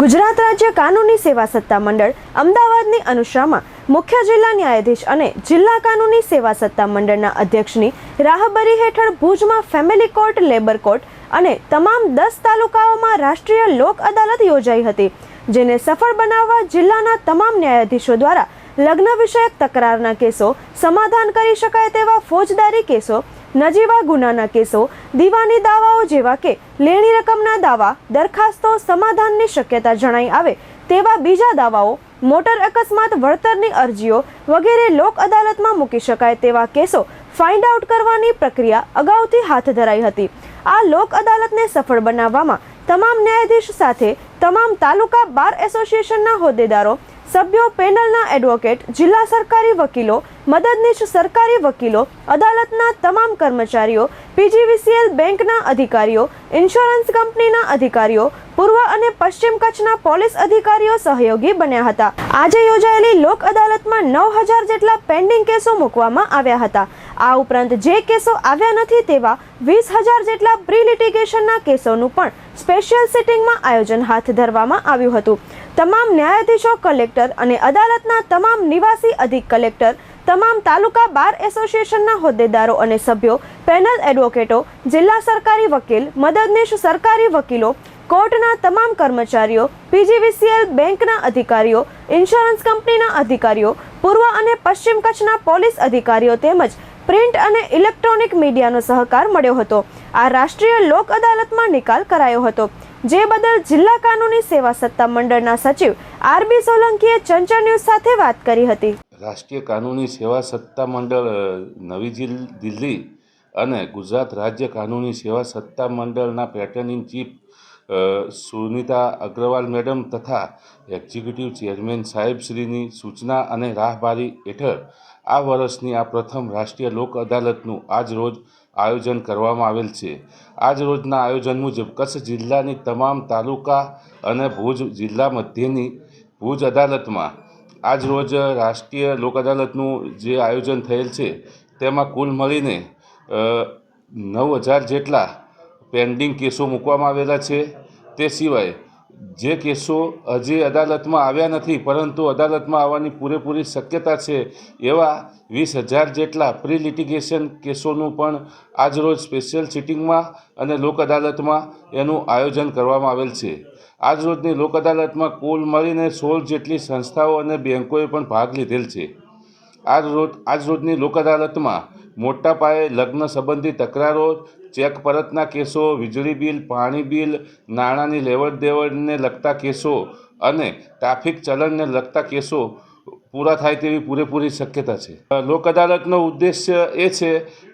ગુજરાત રાજ્ય કાનૂની સેવા સત્તા મંડળ અમદાવાદની અનુષામાં મુખ્ય જિલ્લા ન્યાયાધીશ અને જિલ્લા કાનૂની સેવા સત્તા મંડળના અધ્યક્ષની રાહબરી હેઠળ ભુજમાં ફેમિલી કોર્ટ, લેબર કોર્ટ અને તમામ દસ તાલુકાઓમાં રાષ્ટ્રીય લોક અદાલત યોજાઈ હતી, જેને સફળ બનાવવા જિલ્લાના તમામ ન્યાયાધીશો દ્વારા લગ્ન વિષયક તકરારના કેસો સમાધાન કરી શકાય તેવા ફોજદારી કેસો નજીવા ગુનાના કેસો, દીવાની દાવાઓ જેવા કે લેણી રકમના દાવા, દરખાસ્તો સમાધાનની શક્યતા જણાઈ આવે તેવા બીજા દાવાઓ, મોટર અકસ્માત વળતરની અરજીઓ વગેરે લોક અદાલતમાં મૂકી શકાય તેવા કેસો ફાઇન્ડ આઉટ કરવાની પ્રક્રિયા અગાઉથી હાથ ધરાઈ હતી. આ લોક અદાલતને સફળ બનાવવામાં તમામ ન્યાયાધીશ સાથે તમામ તાલુકા બાર એસોસિએશનના હોદ્દેદારો સભ્યો પેનલના એડવોકેટ, જિલ્લા સરકારી વકીલો, મદદનીશ સરકારી વકીલો, અદાલતના તમામ કર્મચારીઓ, પીજીવીસીએલ બેંકના અધિકારીઓ, ઇન્સ્યોરન્સ કંપનીના અધિકારીઓ, પૂર્વ અને પશ્ચિમ કચ્છના પોલીસ અધિકારીઓ સહયોગી બન્યા હતા. આજે યોજાયેલી લોક અદાલતમાં નવ હજાર જેટલા પેન્ડિંગ કેસો મૂકવામાં આવ્યા હતા. આ ઉપરાંત જે કેસો આવ્યા નથી તેવા વીસ હજાર જેટલા પ્રી લિટિગેશનના કેસોનું પણ સ્પેશિયલ સિટિંગમાં આયોજન હાથ ધરવામાં આવ્યું હતું. તમામ ન્યાયાધીશો કલેક્ટર અને અદાલતના તમામ નિવાસી અધિક કલેક્ટર, તમામ તાલુકા બાર એસોસિએશનના હોદ્દેદારો અને સભ્યો, પેનલ એડવોકેટો, જિલ્લા સરકારી વકીલ, મદદનીશ સરકારી વકીલો, કોર્ટના તમામ કર્મચારીઓ, પીજીવીસીએલ બેંકના અધિકારીઓ, ઇન્સ્યોરન્સ કંપનીના અધિકારીઓ, પૂર્વ અને પશ્ચિમ કચ્છના પોલીસ અધિકારીઓ તેમજ પ્રિન્ટ અને ઇલેક્ટ્રોનિક મીડિયાનો સહકાર મળ્યો હતો. આ રાષ્ટ્રીય લોક અદાલતમાં નિકાલ કરાયો હતો. જે બદલ જિલ્લા કાનૂની સેવા સત્તા મંડળના સચિવ આરબી સોલંકીએ ચંચળ ન્યૂઝ સાથે વાત કરી હતી. રાષ્ટ્રીય કાનૂની સેવા સત્તા મંડળ નવી દિલ્હી અને ગુજરાત રાજ્ય કાનૂની સેવા સત્તા મંડળના patron in chief Sunita Agarwal madam તથા એક્ઝિક્યુટિવ ચેરમેન સાહેબશ્રીની સૂચના અને રાહબારી હેઠળ આ વર્ષની આ પ્રથમ રાષ્ટ્રીય લોક અદાલતનું આજ રોજ આયોજન કરવામાં આવેલ છે. આજ રોજના આયોજન મુજબ કચ્છ જિલ્લાની તમામ તાલુકા અને ભુજ જિલ્લા મધ્યની ભુજ અદાલતમાં આજ રોજ રાષ્ટ્રીય લોક અદાલતનું જે આયોજન થયેલ છે, તેમાં કુલ મળીને નવ હજાર જેટલા પેન્ડિંગ કેસો મૂકવામાં આવેલા છે. તે સિવાય જે કેસો હજી અદાલતમાં આવ્યા નથી, પરંતુ અદાલતમાં આવવાની પૂરેપૂરી શક્યતા છે, એવા વીસ હજાર જેટલા પ્રી લિટિગેશન કેસોનું પણ આજરોજ સ્પેશિયલ સિટિંગમાં અને લોક અદાલતમાં એનું આયોજન કરવામાં આવેલ છે. આજરોજની લોક અદાલતમાં કુલ મળીને સોળ જેટલી સંસ્થાઓ અને બેન્કોએ પણ ભાગ લીધેલ છે. આજ રોજ આજ રોજની લોક અદાલતમાં મોટા પાયે લગ્ન સંબંધી તકરારો, ચેક પરતના કેસો, વીજળી બિલ, પાણી બિલ, નાણાંની લેવડ દેવડને લગતા કેસો અને ટ્રાફિક ચલણને લગતા કેસો પૂરા થાય તેવી પૂરેપૂરી શક્યતા છે. લોક અદાલતનો ઉદ્દેશ્ય એ છે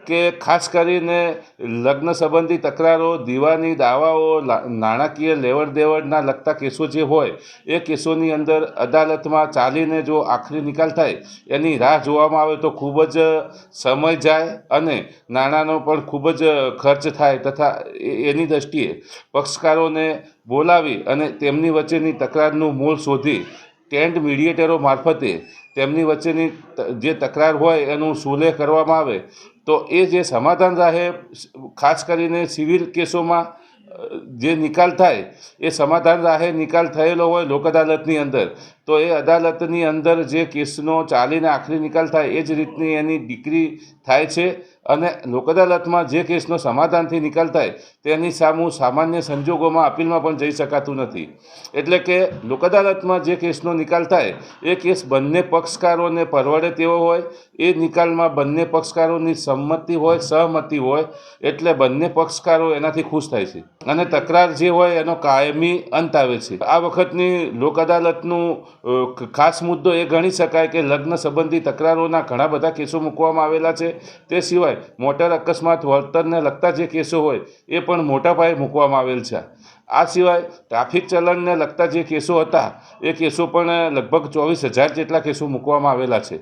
કે ખાસ કરીને લગ્ન સંબંધી તકરારો, દીવાની દાવાઓ નાણાકીય લેવડ દેવડના લગતા કેસો જે હોય, એ કેસોની અંદર અદાલતમાં ચાલીને જો આખરી નિકાલ થાય, એની રાહ જોવામાં આવે તો ખૂબ જ સમય જાય અને નાણાંનો પણ ખૂબ જ ખર્ચ થાય તથા એની દ્રષ્ટિએ પક્ષકારોને બોલાવી અને તેમની વચ્ચેની તકરારનું મૂળ શોધી ટેન્ટ મીડિયેટરો મારફતે તેમની વચ્ચેની જે તકરાર હોય એનું સુલેહ કરવામાં આવે, તો એ જે સમાધાન રહે, ખાસ કરીને સિવિલ કેસોમાં જે નિકાલ થાય, એ સમાધાન રાહે નિકાલ થયેલો હોય લોક અદાલતની અંદર. તો એ અદાલતની અંદર જે કેસનો ચાલીને આખરી નિકાલ થાય એ જ રીતની એની ડિગ્રી થાય છે અને લોક અદાલતમાં જે કેસનો સમાધાનથી નિકાલ થાય તેની સામું સામાન્ય સંજોગોમાં અપીલમાં પણ જઈ શકાતું નથી. એટલે કે લોક અદાલતમાં જે કેસનો નિકાલ થાય એ કેસ બંને પક્ષકારોને પરવડે તેવો હોય, એ નિકાલમાં બંને પક્ષકારોની સંમતિ હોય, સહમતિ હોય, એટલે બંને પક્ષકારો એનાથી ખુશ થાય છે. અને તકરાર જે હોય એનો કાયમી અંત આવે છે. આ વખતની લોક અદાલતનું ખાસ મુદ્દો એ ગણી શકાય કે લગ્ન સંબંધી તકરારોના ઘણા બધા કેસો મૂકવામાં આવેલા છે. તે સિવાય મોટર અકસ્માત, વળતરને લગતા જે કેસો હોય એ પણ મોટા પાયે મૂકવામાં આવેલ છે. આ સિવાય ટ્રાફિક ચલણને લગતા જે કેસો હતા, એ કેસો પણ લગભગ ચોવીસ હજાર જેટલા કેસો મૂકવામાં આવેલા છે.